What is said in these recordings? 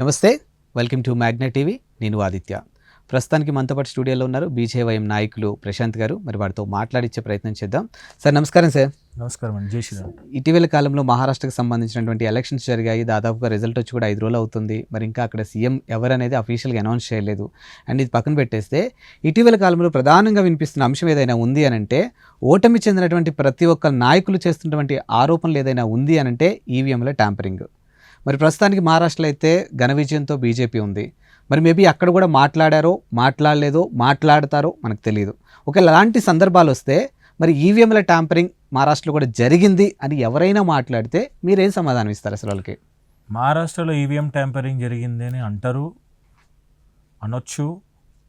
నమస్తే welcome to magnet TV. నేను ఆదిత్య. ప్రస్తుతానికి మనతో పాటు స్టూడియోలో ఉన్నారు బీజేవైఎం నాయకులు ప్రశాంత్ గారు. మరి వారితో మాట్లాడించే ప్రయత్నం చేద్దాం. సార్ నమస్కారం సార్. నమస్కారం అండి. జై శ్రీరామ్. ఇటీవల కాలంలో మహారాష్ట్రకు సంబంధించినటువంటి ఎలక్షన్స్ జరిగాయి. దాదాపుగా రిజల్ట్ వచ్చి కూడా ఐదు రోజులు అవుతుంది. మరి ఇంకా అక్కడ సీఎం ఎవరనేది అఫీషియల్గా అనౌన్స్ చేయలేదు. అండ్ ఇది పక్కన పెట్టేస్తే ఇటీవల కాలంలో ప్రధానంగా వినిపిస్తున్న అంశం ఏదైనా ఉంది అని అంటే ఓటమి చెందినటువంటి ప్రతి ఒక్క నాయకులు చేస్తున్నటువంటి ఆరోపణలు ఏదైనా ఉంది అని అంటే ఈవీఎంల ట్యాంపరింగ్ మరి ప్రస్తుతానికి మహారాష్ట్రలో అయితే ఘన విజయంతో బీజేపీ ఉంది. మరి మేబీ అక్కడ కూడా మాట్లాడారో మాట్లాడలేదో మాట్లాడతారో మనకు తెలియదు ఒకవేళ అలాంటి సందర్భాలు వస్తే మరి ఈవీఎంల ట్యాంపరింగ్ మహారాష్ట్రలో కూడా జరిగింది అని ఎవరైనా మాట్లాడితే మీరేం సమాధానం ఇస్తారు అసలు వాళ్ళకి? మహారాష్ట్రలో ఈవీఎం ట్యాంపరింగ్ జరిగింది అని అంటారు అనొచ్చు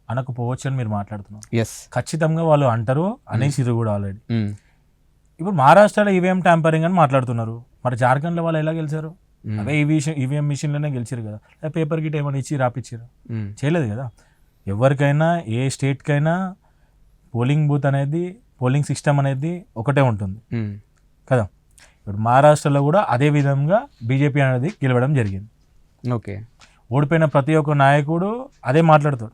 అనకపోవచ్చు అని మీరు మాట్లాడుతున్నారు. ఎస్ ఖచ్చితంగా వాళ్ళు అంటారు అనేసిరు కూడా ఆల్రెడీ ఇప్పుడు మహారాష్ట్రలో ఈవీఎం ట్యాంపరింగ్ అని మాట్లాడుతున్నారు. మరి జార్ఖండ్లో వాళ్ళు ఎలా గెలిచారు? అవే ఈవీ ఈవీఎం మిషన్లోనే గెలిచారు కదా. లేదా పేపర్ గిట్ ఏమైనా ఇచ్చి రాపిచ్చారు చేయలేదు కదా. ఎవరికైనా ఏ స్టేట్కైనా పోలింగ్ బూత్ అనేది పోలింగ్ సిస్టమ్ అనేది ఒకటే ఉంటుంది. కదా. ఇప్పుడు మహారాష్ట్రలో కూడా అదే విధంగా బీజేపీ అనేది గెలవడం జరిగింది. ఓకే. ఓడిపోయిన ప్రతి ఒక్క నాయకుడు అదే మాట్లాడతాడు.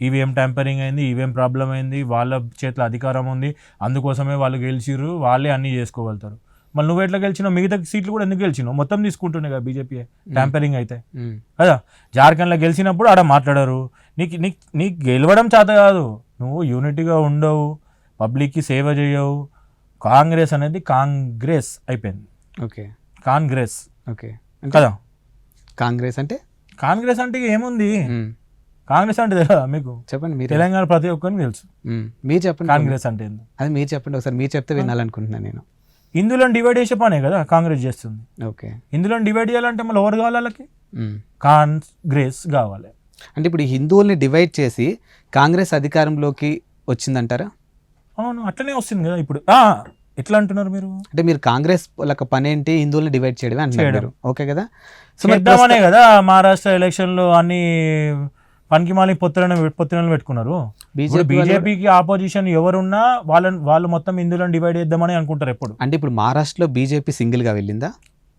ఈవీఎం ట్యాంపరింగ్ అయింది ఈవీఎం ప్రాబ్లం అయింది వాళ్ళ చేతిలో అధికారం ఉంది అందుకోసమే వాళ్ళు గెలిచిర్రు వాళ్ళే అన్నీ చేసుకోగలుగుతారు. మళ్ళీ నువ్వు ఎట్లా గెలిచినావు? మిగతా సీట్లు కూడా ఎందుకు గెలిచినావు? మొత్తం తీసుకుంటుండే కదా బీజేపీ ట్యాంపరింగ్ అయితే. కదా? జార్ఖండ్లో గెలిచినప్పుడు ఆడ మాట్లాడారు. నీకు నీకు నీకు గెలవడం చేత కాదు. నువ్వు యూనిటీగా ఉండవు. పబ్లిక్కి సేవ చేయవు. కాంగ్రెస్ అనేది కాంగ్రెస్ అయిపోయింది. ఓకే. కాంగ్రెస్. ఓకే. కదా? కాంగ్రెస్ అంటే? కాంగ్రెస్ అంటే ఏముంది. కాంగ్రెస్ అంటే తెలియదా మీకు? చెప్పండి మీరు. తెలంగాణ ప్రతి ఒక్కరికి తెలుసు. మీరు చెప్పండి. కాంగ్రెస్ అంటే అది మీరు చెప్పండి. ఒకసారి మీరు చెప్తే వినాలనుకుంటున్నాను నేను. ఇందులో డివైడ్ చేసే పనే కదా కాంగ్రెస్ చేస్తుంది. ఓకే. ఇందులో డివైడ్ చేయాలంటే మళ్ళీ ఎవరు కావాలి వాళ్ళకి. కాంగ్రెస్ కావాలి. అంటే ఇప్పుడు హిందువుల్ని డివైడ్ చేసి కాంగ్రెస్ అధికారంలోకి వచ్చిందంటారా? అవును అట్లనే వస్తుంది కదా ఇప్పుడు. ఎట్లా అంటున్నారు మీరు? అంటే మీరు కాంగ్రెస్ వాళ్ళకి పని ఏంటి హిందువుల్ని డివైడ్ చేయడమే అంటున్నారు. ఓకే కదా? సో చేద్దామనే కదా మహారాష్ట్ర ఎలక్షన్లో అన్ని పనికి మాలి పొత్తులను పొత్తులను పెట్టుకున్నారు. ఇప్పుడు బీజేపీకి ఆపోజిషన్ ఎవరున్నా వాళ్ళని వాళ్ళు మొత్తం ఇందులో డివైడ్ చేద్దామని అనుకుంటారు ఎప్పుడు. అంటే ఇప్పుడు మహారాష్ట్రలో బీజేపీ సింగిల్గా వెళ్ళిందా?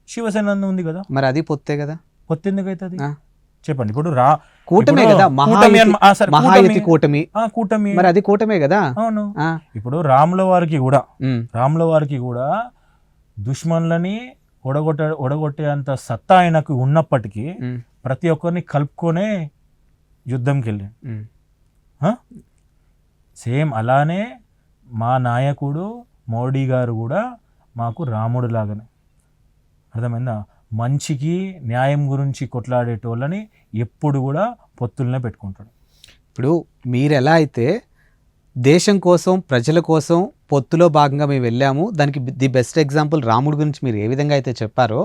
శివసేన ఉంది కదా. మరి అది పొత్తే కదా. పొత్తు ఎందుకు అవుతుంది. చెప్పండి. ఇప్పుడు రా కూటమే కదా మహాయుతి. కూటమి. కూటమి. ఆ, కూటమి. మరి అది కూటమే కదా? అవును. ఇప్పుడు రాముల వారికి కూడా రాముల వారికి కూడా దుష్మన్లని ఒడగొట్ట ఒడగొట్టేంత సత్తా ఆయనకు ఉన్నప్పటికీ ప్రతి ఒక్కరిని కలుపుకొనే యుద్ధంకి వెళ్ళాడు సేమ్ అలానే మా నాయకుడు మోడీ గారు కూడా మాకు రాముడు లాగానే. అర్థమైందా? మంచికి న్యాయం గురించి కొట్లాడేటోళ్ళని ఎప్పుడు కూడా పొత్తులనే పెట్టుకుంటాడు. ఇప్పుడు మీరు ఎలా అయితే దేశం కోసం ప్రజల కోసం పొత్తులో భాగంగా మేము వెళ్ళాము దానికి ది బెస్ట్ ఎగ్జాంపుల్ రాముడి గురించి మీరు ఏ విధంగా అయితే చెప్పారో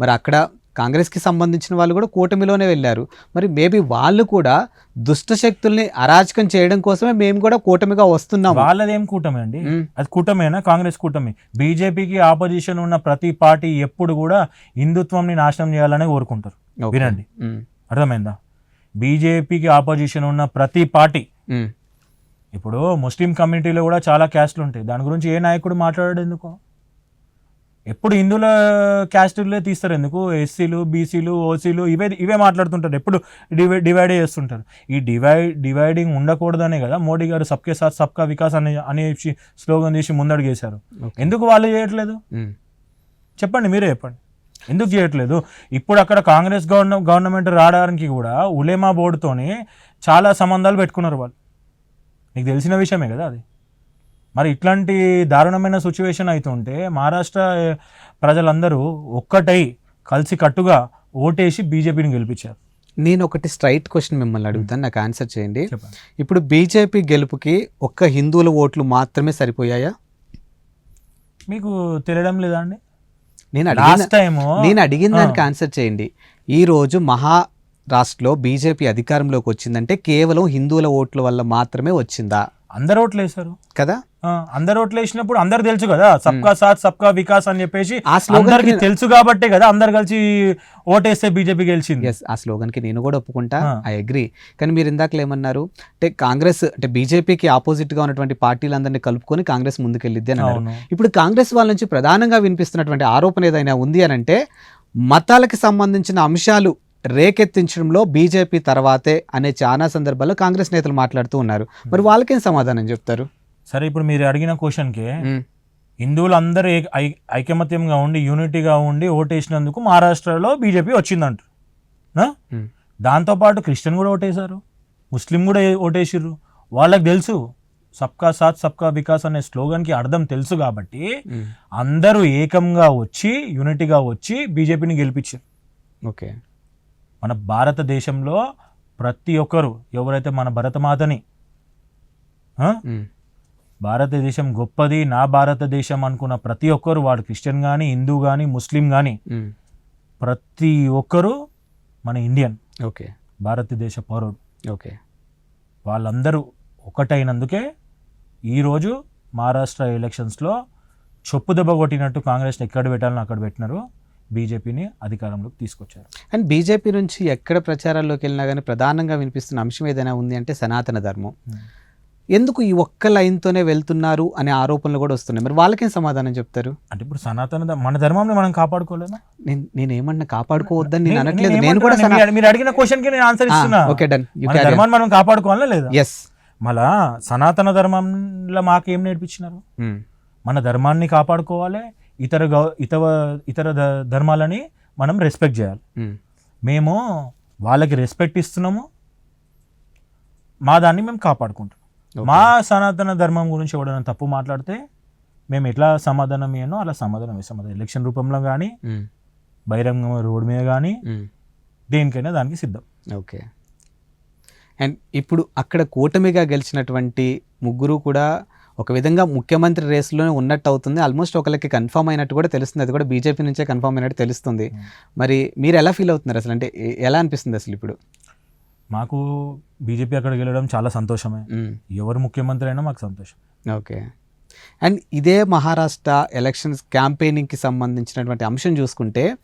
మరి అక్కడ కాంగ్రెస్కి సంబంధించిన వాళ్ళు కూడా కూటమిలోనే వెళ్ళారు. మరి మేబీ వాళ్ళు కూడా దుష్ట శక్తుల్ని అరాచకం చేయడం కోసమే మేము కూడా కూటమిగా వస్తున్నాము. వాళ్ళదేం కూటమి అండి? అది కూటమేనా? కాంగ్రెస్ కూటమి. బీజేపీకి ఆపోజిషన్ ఉన్న ప్రతి పార్టీ ఎప్పుడు కూడా హిందుత్వంని నాశనం చేయాలనే కోరుకుంటారు. వినండి. అర్థమైందా? బీజేపీకి ఆపోజిషన్ ఉన్న ప్రతి పార్టీ. ఇప్పుడు ముస్లిం కమ్యూనిటీలో కూడా చాలా క్యాస్ట్లు ఉంటాయి. దాని గురించి ఏ నాయకుడు మాట్లాడాడు ఎందుకు? ఎప్పుడు హిందువుల క్యాస్టులే తీస్తారు ఎందుకు? ఎస్సీలు బీసీలు ఓసీలు ఇవే ఇవే మాట్లాడుతుంటారు. ఎప్పుడు డివైడ్ డివైడ్ చేస్తుంటారు. ఈ డివైడ్ డివైడింగ్ ఉండకూడదనే కదా మోడీ గారు సబ్కే సాత్ సబ్కా వికాస్ అనే అనేసి స్లోగన్ తీసి ముందడుగేశారు. ఎందుకు వాళ్ళు చేయట్లేదు? చెప్పండి మీరే చెప్పండి. ఎందుకు చేయట్లేదు? ఇప్పుడు అక్కడ కాంగ్రెస్ గవర్న గవర్నమెంట్ రావడానికి కూడా ఉలేమా బోర్డుతోని చాలా సంబంధాలు పెట్టుకున్నారు వాళ్ళు. నీకు తెలిసిన విషయమే కదా అది. మరి ఇట్లాంటి దారుణమైన సిచ్యువేషన్ అవుతుంటే మహారాష్ట్ర ప్రజలందరూ ఒక్కటై కలిసి కట్టుగా ఓటేసి బీజేపీని గెలిపించారు. నేను ఒకటి స్ట్రైట్ క్వశ్చన్ మిమ్మల్ని అడుగుతాను నాకు ఆన్సర్ చేయండి. ఇప్పుడు బీజేపీ గెలుపుకి ఒక్క హిందువుల ఓట్లు మాత్రమే సరిపోయాయా? మీకు తెలియడం లేదా అండి? నేను అడిగిన లాస్ట్ టైం నేను అడిగిన దానికి ఆన్సర్ చేయండి. ఈ రోజు మహారాష్ట్రలో బీజేపీ అధికారంలోకి వచ్చిందంటే కేవలం హిందువుల ఓట్ల వల్ల మాత్రమే వచ్చిందా? అందరు ఓట్లు వేశారు. కదా? అందరు ఓట్లు వేసినప్పుడు అందరు తెలుసు కదా సబ్కా సాత్ సబ్కా వికాస్ అని చెప్పేసి అందరికి తెలుసు కాబట్టే కదా అందరు కలిసి ఓటేస్తే బీజేపీ గెలిచింది. ఆ స్లోగన్కి నేను కూడా ఒప్పుకుంటా. ఐ అగ్రి కానీ మీరు ఇందాకలు ఏమన్నారు అంటే కాంగ్రెస్ అంటే బీజేపీకి ఆపోజిట్గా ఉన్నటువంటి పార్టీలందరినీ కలుపుకొని కాంగ్రెస్ ముందుకెళ్ళిద్ది అని అన్నారు. ఇప్పుడు కాంగ్రెస్ వాళ్ళ నుంచి ప్రధానంగా వినిపిస్తున్నటువంటి ఆరోపణ ఏదైనా ఉంది అని అంటే మతాలకు సంబంధించిన అంశాలు రేకెత్తించడంలో బీజేపీ తర్వాతే అనే చాలా సందర్భాల్లో కాంగ్రెస్ నేతలు మాట్లాడుతూ ఉన్నారు. మరి వాళ్ళకేం సమాధానం చెప్తారు? సరే ఇప్పుడు మీరు అడిగిన క్వశ్చన్కి హిందువులు అందరూ ఐకమత్యంగా ఉండి యూనిటీగా ఉండి ఓటేసినందుకు మహారాష్ట్రలో బీజేపీ వచ్చిందంట. దాంతోపాటు క్రిస్టియన్ కూడా ఓటేశారు. ముస్లిం కూడా ఓటేసిర్రు. వాళ్ళకి తెలుసు సబ్కా సాత్ సబ్కా వికాస్ అనే స్లోగన్కి అర్థం తెలుసు కాబట్టి అందరూ ఏకంగా వచ్చి యూనిటీగా వచ్చి బీజేపీని గెలిపించారు. ఓకే. మన భారతదేశంలో ప్రతి ఒక్కరు ఎవరైతే మన భరతమాతని? భారతదేశం గొప్పది నా భారతదేశం అనుకున్న ప్రతి ఒక్కరు వాడు క్రిస్టియన్ కానీ హిందూ కానీ ముస్లిం కానీ ప్రతి ఒక్కరు మన ఇండియన్. ఓకే. భారతదేశ పౌరుడు. ఓకే. వాళ్ళందరూ ఒకటైనందుకే ఈరోజు మహారాష్ట్ర ఎలక్షన్స్లో చొప్పు దెబ్బ కొట్టినట్టు కాంగ్రెస్ని ఎక్కడ పెట్టాలని అక్కడ పెట్టినారు. బీజేపీని అధికారంలోకి తీసుకొచ్చారు. అండ్ బీజేపీ నుంచి ఎక్కడ ప్రచారాల్లోకి వెళ్ళినా కానీ ప్రధానంగా వినిపిస్తున్న అంశం ఏదైనా ఉంది అంటే సనాతన ధర్మం. ఎందుకు ఈ ఒక్క లైన్తోనే వెళ్తున్నారు అనే ఆరోపణలు కూడా వస్తున్నాయి. మరి వాళ్ళకేం సమాధానం చెప్తారు? అంటే ఇప్పుడు సనాతన మన ధర్మంని మనం కాపాడుకోలేమా? నేను నేను ఏమన్నా కాపాడుకోవద్దని నేను అనట్లేదు. నేను కూడా మీరు- అడిగిన క్వశ్చన్కి నేను ఆన్సర్ ఇస్తున్నా. ఓకే డన్ మన ధర్మాన్ని మనం కాపాడుకోవాలా లేదా? ఎస్ మళ్ళా సనాతన ధర్మంలో మాకేం నేర్పించినారు? మన ధర్మాన్ని కాపాడుకోవాలి ఇతర గౌ ఇతర ఇతర ధర్మాలని మనం రెస్పెక్ట్ చేయాలి. మేము వాళ్ళకి రెస్పెక్ట్ ఇస్తున్నాము మా దాన్ని మేము కాపాడుకుంటాం మా సనాతన ధర్మం గురించి ఎవడైనా తప్పు మాట్లాడితే మేము ఎట్లా సమాధానం ఇయ్యనో అలా సమాధానం ఇస్తాం. అది ఎలక్షన్ రూపంలో కానీ బహిరంగ రోడ్డు మీద కానీ దేనికైనా దానికి సిద్ధం. ఓకే. అండ్ ఇప్పుడు అక్కడ కూటమిగా గెలిచినటువంటి ముగ్గురు కూడా ఒక విధంగా ముఖ్యమంత్రి రేసులోనే ఉన్నట్టు అవుతుంది. ఆల్మోస్ట్ ఒకరికి కన్ఫర్మ్ అయినట్టు కూడా తెలుస్తుంది. అది కూడా బీజేపీ నుంచే కన్ఫర్మ్ అయినట్టు తెలుస్తుంది. మరి మీరు ఎలా ఫీల్ అవుతున్నారు అసలు? అంటే ఎలా అనిపిస్తుంది అసలు ఇప్పుడు? మాకు బీజేపీ అక్కడ గెలవడం చాలా సంతోషమే. ఎవరు ముఖ్యమంత్రి అయినా మాకు సంతోషం. ఓకే. అండ్ ఇదే మహారాష్ట్ర ఎలక్షన్స్ క్యాంపెయినింగ్కి సంబంధించినటువంటి అంశం చూసుకుంటే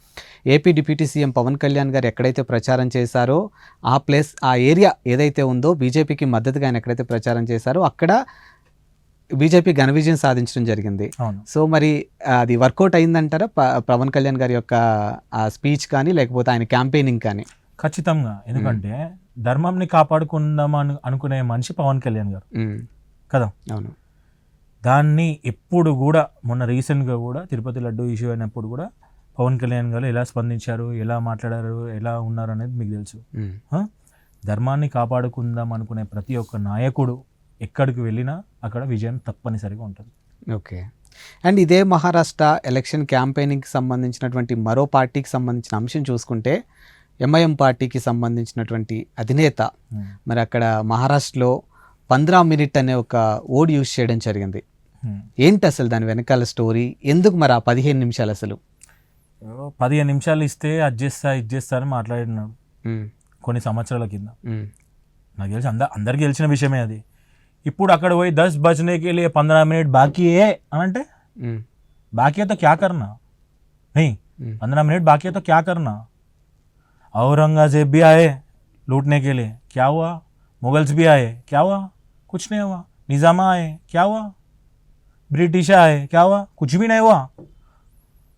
AP deputy CM Pawan Kalyan garu ఎక్కడైతే ప్రచారం చేశారో ఆ ప్లేస్ ఆ ఏరియా ఏదైతే ఉందో బీజేపీకి మద్దతుగా ఆయన ఎక్కడైతే ప్రచారం చేశారో అక్కడ బీజేపీ ఘన విజయం సాధించడం జరిగింది. సో మరి అది వర్కౌట్ అయిందంటారా? ప- పవన్ కళ్యాణ్ గారి యొక్క ఆ స్పీచ్ కానీ లేకపోతే ఆయన క్యాంపెయినింగ్ కానీ? ఖచ్చితంగా. ఎందుకంటే ధర్మంని కాపాడుకుందాం అను అనుకునే మనిషి పవన్ కళ్యాణ్ గారు. కదా? అవును. దాన్ని ఎప్పుడు కూడా మొన్న రీసెంట్గా కూడా తిరుపతి లడ్డు ఇష్యూ అయినప్పుడు కూడా పవన్ కళ్యాణ్ గారు ఎలా స్పందించారు ఎలా మాట్లాడారు ఎలా ఉన్నారు అనేది మీకు తెలుసు? ధర్మాన్ని కాపాడుకుందాం అనుకునే ప్రతి ఒక్క నాయకుడు ఎక్కడికి వెళ్ళినా అక్కడ విజయం తప్పనిసరిగా ఉంటుంది. ఓకే. అండ్ ఇదే మహారాష్ట్ర ఎలక్షన్ క్యాంపెయినింగ్కి సంబంధించినటువంటి మరో పార్టీకి సంబంధించిన అంశం చూసుకుంటే ఎంఐఎం పార్టీకి సంబంధించినటువంటి అధినేత మరి అక్కడ మహారాష్ట్రలో పంద్రా మినిట్ అనే ఒక ఓడ్ యూజ్ చేయడం జరిగింది. Hmm. ఏంటి అసలు దాని వెనకాల స్టోరీ? ఎందుకు మరి ఆ పదిహేను నిమిషాలు అసలు? పదిహేను నిమిషాలు ఇస్తే అది చేస్తా ఇది చేస్తా అని మాట్లాడినాడు. Hmm. కొన్ని సంవత్సరాల కింద. Hmm. నాకు తెలిసి అంద అందరికి తెలిసిన విషయమే అది. ఇప్పుడు అక్కడ పోయి దస్ బజ్నేకి వెళ్ళి పంద్రా మినిట్ బాకీ ఏ అని అంటే బాకీతో క్యా కర్నా నీ పంద్రా మినిట్ బాకీతో క్యా కర్నా औरंगजेब भी आए लूटने के लिए क्या हुआ मुगल्स भी आए क्या हुआ कुछ नहीं हुआ निज़ामा आए क्या हुआ ब्रिटिश आए क्या हुआ कुछ भी नहीं हुआ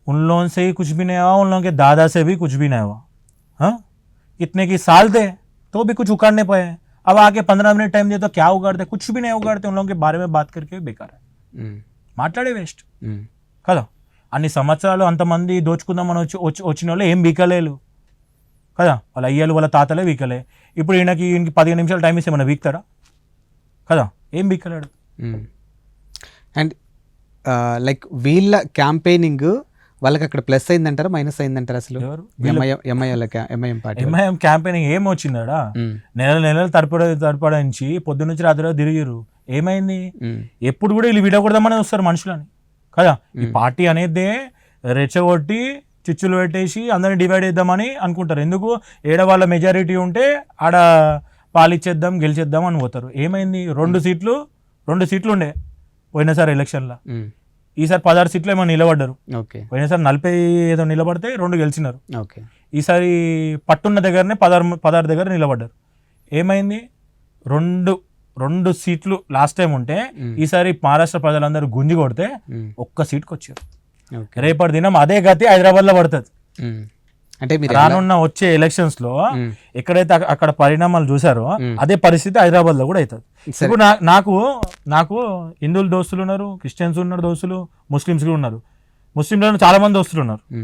उन लोगों से ही कुछ भी नहीं हुआ उन लोगों के दादा से भी कुछ भी नहीं हुआ हाँ इतने की साल थे तो भी कुछ उखाड़ने पाए अब आके पंद्रह मिनट टाइम दिया तो क्या उगाड़ते कुछ भी नहीं उगाड़ते उन लोगों के बारे में बात करके बेकार है మ్మ్. మాట్లాడే వేస్ట్ మ్మ్. కదా అన్ని సంవత్సరాలు అంతమంది దోచుకుందామని వచ్చి వచ్చి వచ్చిన వాళ్ళు ఏం వీకలేలు కదా? వాళ్ళ అయ్యలు వాళ్ళ తాతలే వీకలే ఇప్పుడు ఈయనకి ఈయనకి పదిహేను నిమిషాలు టైం ఇస్తే ఏమైనా వీక్తాడా? కదా? ఏం వీకలేడు మ్మ్. అండ్ లైక్ వీళ్ళ క్యాంపెయినింగ్ వాళ్ళకి అక్కడ ప్లస్ అయిందంటారా మైనస్ అయిందంటారా అసలు? MIM party. ఎంఐఎం క్యాంపెయినింగ్ ఏం వచ్చిందాడా. నెల నెలలు తరపడ తరపడించి పొద్దున్న నుంచి రాత్రి తిరిగిరు ఏమైంది. ఎప్పుడు కూడా వీళ్ళు విడకూడదామని వస్తారు మనుషులని. కదా? ఈ పార్టీ అనేది రెచ్చగొట్టి చిచ్చులు పెట్టేసి అందరిని డివైడ్ చేద్దామని అనుకుంటారు. ఎందుకు? ఏడ వాళ్ళ మెజారిటీ ఉంటే ఆడ పాలిచ్చేద్దాం గెలిచేద్దాం అని పోతారు. ఏమైంది? రెండు సీట్లు రెండు సీట్లు ఉండే పోయినసారి ఎలక్షన్లో. ఈసారి పదహారు సీట్లు ఏమో నిలబడ్డారు. ఓకే. పోయినసారి నలభై ఏదో నిలబడితే రెండు గెలిచినారు. ఓకే. ఈసారి పట్టున్న దగ్గరనే పదహారు పదహారు దగ్గర నిలబడ్డారు. ఏమైంది? రెండు రెండు సీట్లు లాస్ట్ టైం ఉంటే. ఈసారి మహారాష్ట్ర ప్రజలందరూ గుంజి కొడితే. ఒక్క సీట్కి వచ్చారు రేపటి దినం అదే గతి హైదరాబాద్లో పడుతుంది. అంటే మీరు రానున్న వచ్చే ఎలక్షన్స్లో. ఎక్కడైతే అక్క- అక్కడ పరిణామాలు చూసారో. అదే పరిస్థితి హైదరాబాద్లో కూడా అవుతుంది. ఇప్పుడు నాకు నాకు హిందువులు దోస్తులు ఉన్నారు క్రిస్టియన్స్ ఉన్నారు దోస్తులు ముస్లిమ్స్ కూడా ఉన్నారు. ముస్లింలలో చాలా మంది దోస్తులు ఉన్నారు?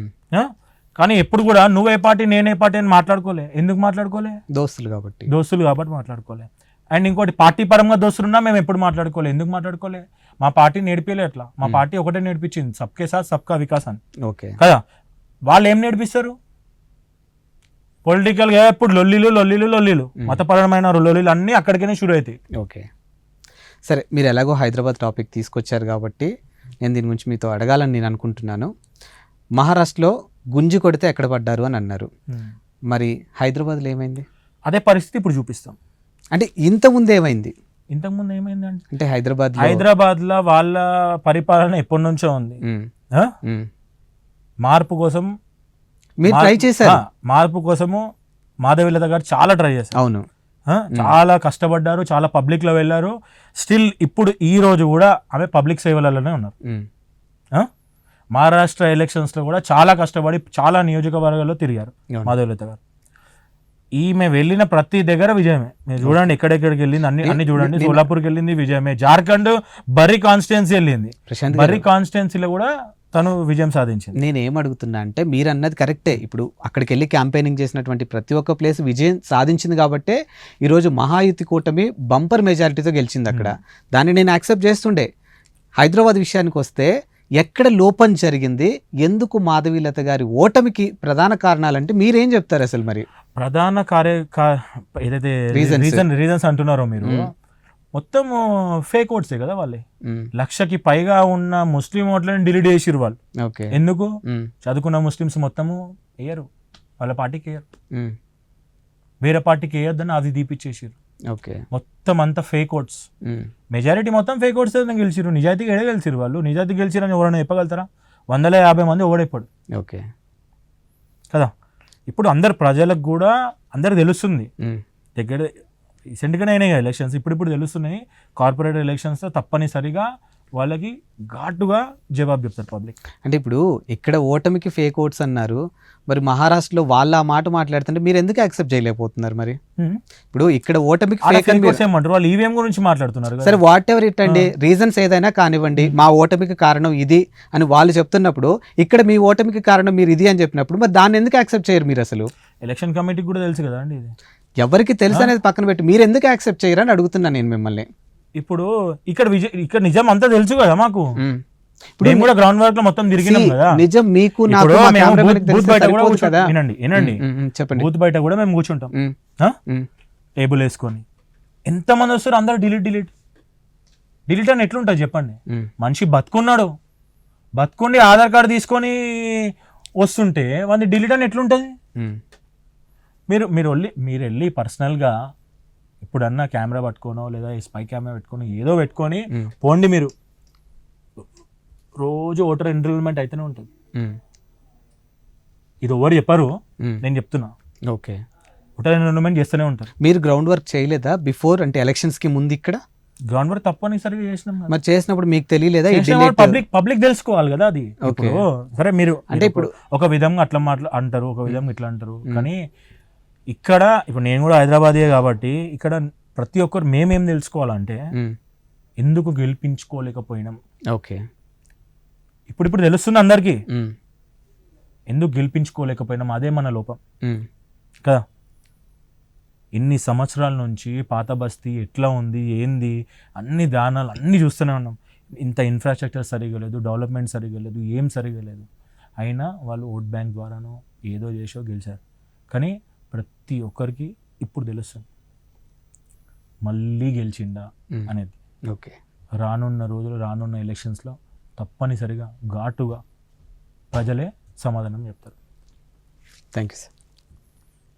కానీ ఎప్పుడు కూడా నువ్వు పార్టీ నేనే పార్టీ అని మాట్లాడుకోలే. ఎందుకు మాట్లాడుకోలే? దోస్తులు కాబట్టి. దోస్తులు కాబట్టి మాట్లాడుకోలే. అండ్ ఇంకోటి పార్టీ పరంగా దోస్తులు ఉన్నా మేము ఎప్పుడు మాట్లాడుకోలే. ఎందుకు మాట్లాడుకోలే? మా పార్టీ నేర్పిలే అట్లా. మా పార్టీ ఒకటే నేర్పించింది. సబ్కే సాత్ సబ్కా వికాస్ అని ఓకే. కదా? వాళ్ళు ఏం నేర్పిస్తారు? పొలిటికల్గా ఎప్పుడు లొల్లిలు లొల్లిలు లొల్లిలు. మతపరమైన లొల్లిలు అన్నీ అక్కడికనే షురు అవుతాయి. ఓకే. సరే మీరు ఎలాగో హైదరాబాద్ టాపిక్ తీసుకొచ్చారు కాబట్టి నేను దీని గురించి మీతో అడగాలని నేను అనుకుంటున్నాను. మహారాష్ట్రలో గుంజి కొడితే ఎక్కడ పడ్డారు అని అన్నారు. మరి హైదరాబాద్లో ఏమైంది? అదే పరిస్థితి ఇప్పుడు చూపిస్తాం. అంటే ఇంత ముందు ఏమైంది? ఇంతకుముందు ఏమైందంటే అంటే హైదరాబాద్ హైదరాబాద్లో వాళ్ళ పరిపాలన ఎప్పటి నుంచో ఉంది? మార్పు కోసం మీరు ట్రై చేశారు. మార్పు కోసము మాధవిలత గారు చాలా ట్రై చేశారు. అవును. చాలా కష్టపడ్డారు చాలా పబ్లిక్లో వెళ్ళారు. స్టిల్ ఇప్పుడు ఈ రోజు కూడా ఆమె పబ్లిక్ సేవలలోనే ఉన్నారు? మహారాష్ట్ర ఎలక్షన్స్లో కూడా చాలా కష్టపడి చాలా నియోజకవర్గాల్లో తిరిగారు. మాధవలత గారు. ఈమె వెళ్ళిన ప్రతి దగ్గర విజయమే. మీరు చూడండి ఎక్కడెక్కడికి వెళ్ళింది అన్ని అన్ని చూడండి. సోలాపూర్కి వెళ్ళింది విజయమే. జార్ఖండ్ బర్రీ కాన్స్టిట్యున్సీ వెళ్ళింది. ప్రశాంత్ బర్రీ కాన్స్టిట్యున్సీలో కూడా తను విజయం సాధించింది. నేను ఏం అడుగుతున్నా అంటే మీరు అన్నది కరెక్టే. ఇప్పుడు అక్కడికి వెళ్ళి క్యాంపెయినింగ్ చేసినటువంటి ప్రతి ఒక్క ప్లేస్ విజయం సాధించింది కాబట్టే ఈరోజు మహాయుతి కూటమి బంపర్ మెజారిటీతో గెలిచింది అక్కడ. దాన్ని నేను యాక్సెప్ట్ చేస్తుండే. హైదరాబాద్ విషయానికి వస్తే ఎక్కడ లోపం జరిగింది? ఎందుకు మాధవీలత గారి ఓటమికి ప్రధాన కారణాలంటే మీరేం చెప్తారు అసలు మరి? ప్రధాన కార్య ఏదైతే. రీజన్ రీజన్స్ అంటున్నారో మీరు. మొత్తం ఫేక్ ఓట్సే కదా వాళ్ళే. లక్షకి పైగా ఉన్న ముస్లిం ఓట్లను డిలీట్ చేసిరు వాళ్ళు. ఓకే. ఎందుకు? చదువుకున్న ముస్లిమ్స్ మొత్తము వేయరు వాళ్ళ పార్టీకి వేయరు వేరే పార్టీకి వేయొద్దని అది దీపిచ్చేసారు ఓకే. మొత్తం అంతా ఫేక్ ఓట్స్ మెజారిటీ మొత్తం ఫేక్ ఓట్స్ గెలిచిరు నిజాయితీగా ఏడే గెలిచిరు వాళ్ళు? నిజాయితీ గెలిచిరని ఎవరైనా చెప్పగలుగుతారా? వందల యాభై మంది ఓడైపోడు ఓకే. కదా? ఇప్పుడు అందరు ప్రజలకు కూడా అందరికి తెలుస్తుంది. దగ్గర రీసెంట్గానే అయినాయి ఎలక్షన్స్ ఇప్పుడు ఇప్పుడు తెలుస్తున్నాయి. కార్పొరేట్ ఎలక్షన్స్ తప్పనిసరిగా వాళ్ళకి ఘాటుగా జవాబు చెప్తారు పబ్లిక్ అంటే ఇప్పుడు ఇక్కడ ఓటమికి ఫేక్ ఓట్స్ అన్నారు మరి మహారాష్ట్రలో వాళ్ళ ఆ మాట మాట్లాడుతుంటే మీరు ఎందుకు యాక్సెప్ట్ చేయలేకపోతున్నారు మరి? ఇప్పుడు ఇక్కడ ఓటమికి ఫేక్ అని ఏమంటారు? వాళ్ళు ఈవీఎం గురించి మాట్లాడుతున్నారు సరే వాట్ ఎవర్ ఇట్ అండి రీజన్స్ ఏదైనా కానివ్వండి మా ఓటమికి కారణం ఇది అని వాళ్ళు చెప్తున్నప్పుడు ఇక్కడ మీ ఓటమికి కారణం మీరు ఇది అని చెప్పినప్పుడు మరి దాన్ని ఎందుకు యాక్సెప్ట్ చేయరు మీరు అసలు? ఎలక్షన్ కమిటీకి కూడా తెలుసు కదా అండి ఇది. ఎవరికి తెలుసు అనేది పక్కన పెట్టి. మీరు ఎందుకు యాక్సెప్ట్ చేయరని అడుగుతున్నాను నేను మిమ్మల్ని. ఇప్పుడు ఇక్కడ విజయ్ ఇక్కడ నిజం అంతా తెలుసు కదా మాకు. ఇప్పుడు మేము కూడా గ్రౌండ్ వర్క్లో మొత్తం తిరిగినాం కదా. నిజం మీకు నాకు బూత్- బయట కూడా సరిపోదు కూర్చో- కదా. వినండి వినండి. చెప్పండి. బూత్ బయట కూడా మేము కూర్చుంటాం. టేబుల్ వేసుకొని. ఎంతమంది వస్తారు? అందరూ డిలీట్ డిలీట్. డిలీట్ అని ఎట్లుంటుంది చెప్పండి. మనిషి బతుకున్నాడు. బతుకుండి ఆధార్ కార్డు తీసుకొని వస్తుంటే వాడిని డిలీట్ అని ఎట్లుంటుంది. మీరు మీరు వెళ్ళి మీరు వెళ్ళి పర్సనల్గా ఇప్పుడన్నా కెమెరా పట్టుకోనో లేదా స్పై కెమెరా పెట్టుకొని ఏదో పెట్టుకొని. పోండి మీరు. రోజు ఓటర్ ఎన్రోల్మెంట్ అయితేనే ఉంటుంది. ఇది ఎవరు చెప్పారు. నేను చెప్తున్నా. ఓకే. ఓటర్ ఎన్రోల్మెంట్ చేస్తూనే ఉంటారు. మీరు గ్రౌండ్ వర్క్ చేయలేదా బిఫోర్ అంటే ఎలక్షన్స్కి ముందు ఇక్కడ? గ్రౌండ్ వర్క్ తప్పనిసరిగా చేసినాం. మరి చేసినప్పుడు మీకు తెలియలేదా ఈ పబ్లిక్ పబ్లిక్ తెలుసుకోవాలి కదా అది. ఓకే. ఇప్పుడు సరే మీరు అంటే ఇప్పుడు- ఒక- ఒక విధంగా అట్లా మాట్లా అంటారు ఒక విధంగా ఇట్లా అంటారు. కానీ ఇక్కడ ఇప్పుడు నేను కూడా హైదరాబాదే కాబట్టి ఇక్కడ ప్రతి ఒక్కరు మేమేం తెలుసుకోవాలంటే. ఎందుకు గెలిపించుకోలేకపోయినాం. ఓకే. ఇప్పుడు ఇప్పుడు తెలుస్తుంది అందరికీ. ఎందుకు గెలిపించుకోలేకపోయినాం అదే మన లోపం. కదా? ఇన్ని సంవత్సరాల నుంచి పాత బస్తీ ఎట్లా ఉంది ఏంది అన్ని దానాలు అన్నీ చూస్తూనే ఉన్నాం. ఇంత ఇన్ఫ్రాస్ట్రక్చర్ సరిగా లేదు డెవలప్మెంట్ సరిగా లేదు ఏం సరిగా లేదు. అయినా వాళ్ళు ఓట్ బ్యాంక్ ద్వారానో ఏదో చేసో గెలిచారు. కానీ ప్రతి ఒక్కరికి ఇప్పుడు తెలుస్తుంది. మళ్ళీ గెలిచిండా మ్మ్. అనేది. ఓకే. రానున్న రోజులు రానున్న ఎలక్షన్స్లో తప్పనిసరిగా ఘాటుగా ప్రజలే సమాధానం చెప్తారు. Thank you sir.